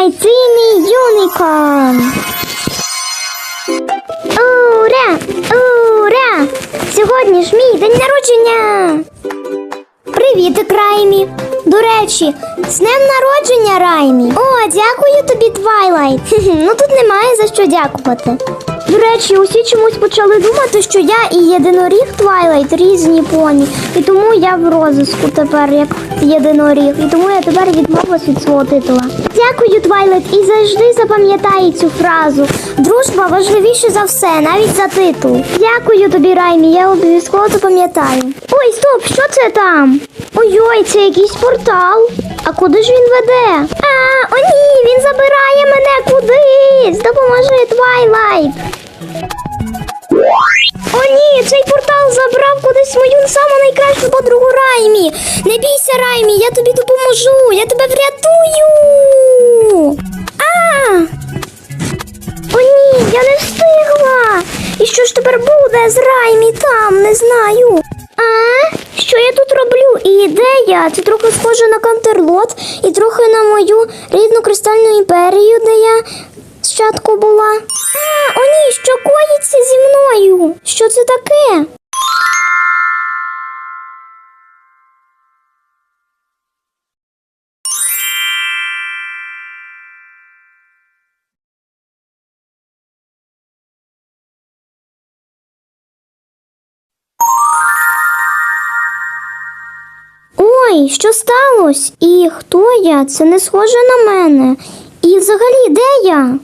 My dreamy. Ура! Ура! Сьогодні ж мій день народження. Привіт, Раймі! До речі, з днем народження Раймі. О, дякую тобі, Твайлайт. Ну тут немає за що дякувати. До речі, усі чомусь почали думати, що я і єдиноріг Твайлайт різні поні. І тому я в розиску тепер як єдиноріг. І тому я тепер відмовилась від свого титула. Дякую, Твайлайт, і завжди запам'ятай цю фразу. Дружба важливіше за все, навіть за титул. Дякую тобі, Раймі, я обов'язково запам'ятаю. Ой, стоп, що це там? Ой-ой, це якийсь портал. А куди ж він веде? А, о ні, він забирає мене кудись. Допоможи, Твайлайт. О, ні, цей портал забрав кудись мою саму найкращу подругу Раймі. Не бійся, Раймі, я тобі допоможу, я тебе врятую. А! О, ні, я не встигла. І що ж тепер буде з Раймі там, не знаю. А? Що я тут роблю? І ідея? Це трохи схоже на Кантерлот і трохи на мою рідну кристальну імперію, де я спочатку була. А, о ні, що коїться зі мною? Що це таке? Ой, що сталося? І хто я? Це не схоже на мене. І взагалі, де я?